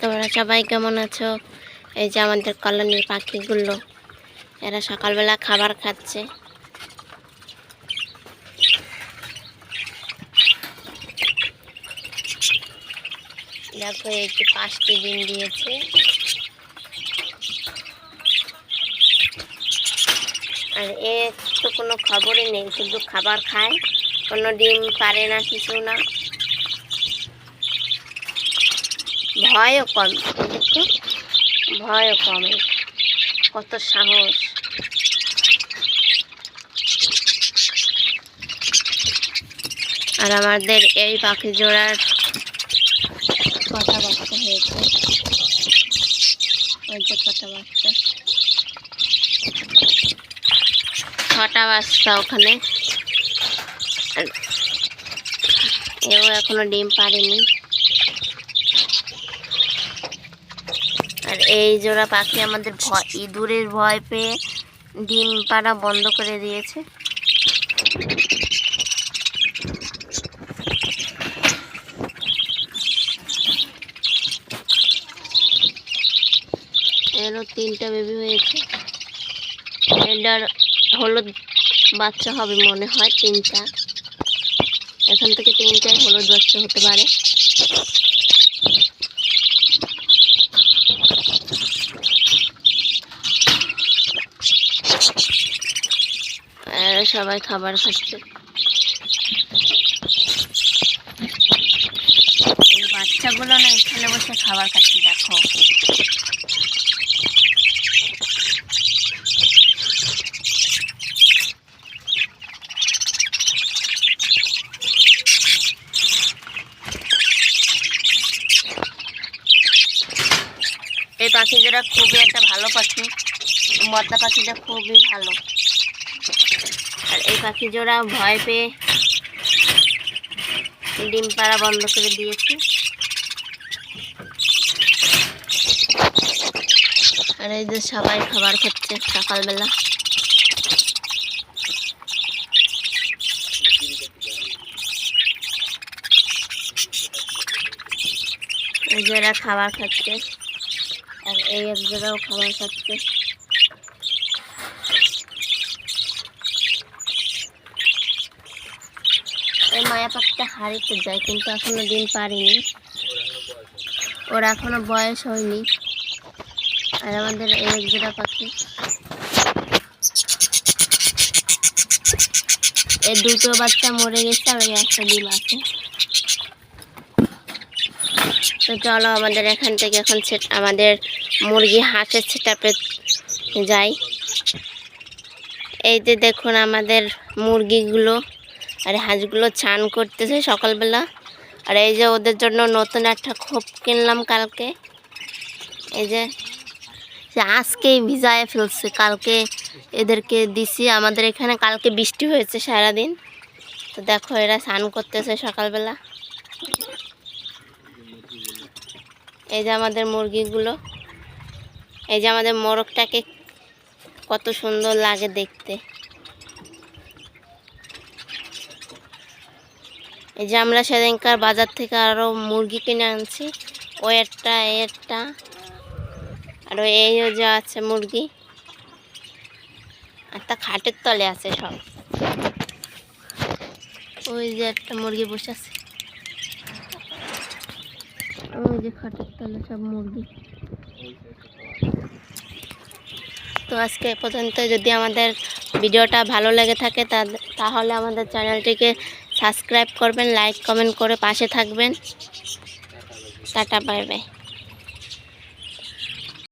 তোমরা সবাই কেমন আছো? এই যে আমাদের কলোনির পাখিগুলো, এরা সকালবেলা খাবার খাচ্ছে। দেখো যে পাঁচটি ডিম দিয়েছে। আর এ তো কোনো খবরই নেই, শুধু খাবার খায়। কোনো ডিম পারে না, কিছু না। ভয়ও কম দেখো ভয়ও কম কত সাহস। আর আমাদের এই পাখি জোড়ার কথাবার্তা হয়েছে। ওই যে কথাবার্তা। ছটা বাচ্চা ওখানে। এও এখনও ডিম পারেনি আর এই জোড়া পাখি আমাদের ভয়, ইঁদুরের ভয় পেয়ে ডিম পাড়া বন্ধ করে দিয়েছে। তিনটা বেবি হয়েছে। এটার হলুদ বাচ্চা হবে মনে হয় তিনটা। এখান থেকে তিনটাই হলুদ বাচ্চা হতে পারে। আর সবাই খাবার খাচ্ছে। এই বাচ্চাগুলো না এখানে বসে খাবার খাচ্ছে, দেখো। এই পাখি যেটা খুবই একটা ভালো পাখি। মদ্দা পাখিটা খুবই ভালো। আর এই পাখি জোড়া ভয় পেয়ে ডিম পাড়া বন্ধ করে দিয়েছে। আর এই যে সবাই খাবার খাচ্ছে সকালবেলা। এই এরা খাবার খাচ্ছে। আর এই এক জায়গাও খাবার খাচ্ছে। এই মায়া পাখিটা হারিতে যায়, কিন্তু এখনও দিন পারিনি। ওর এখনও বয়স হয়নি। আর আমাদের এই জোড়া পাখি। এই দুটো বাচ্চা মরে গেছে, আর এই একটা ডিম আছে। তো চলো আমাদের এখান থেকে এখন সেট আমাদের মুরগি হাঁসের সেটাপে যাই। এই যে দেখুন আমাদের মুরগিগুলো। আর হাঁসগুলো চান করতেছে সকালবেলা। আর এই যে ওদের জন্য নতুন একটা খোপ কিনলাম কালকে। এই যে, সে আজকেই ভিজায় ফেলছে, কালকে এদেরকে দিছি। আমাদের এখানে কালকে বৃষ্টি হয়েছে সারাদিন। তো দেখো এরা স্নান করতেছে সকালবেলা। এই যে আমাদের মুরগিগুলো। এই যে আমাদের মোরগটাকে কত সুন্দর লাগে দেখতে। এই যে আমরা সেদিনকার বাজার থেকে আরও মুরগি কিনে আনছি। ও একটা একটা আরও এই যে আছে মুরগি। আর তা খাটের তলে আছে সব। ওই যে একটা মুরগি বসে আছে। ওই যে খাটের তলে সব মুরগি। তো আজকে পর্যন্ত যদি আমাদের ভিডিওটা ভালো লেগে থাকে তাহলে আমাদের চ্যানেলটিকে সাবস্ক্রাইব করবেন লাইক কমেন্ট করে পাশে থাকবেন। Tata bye bye.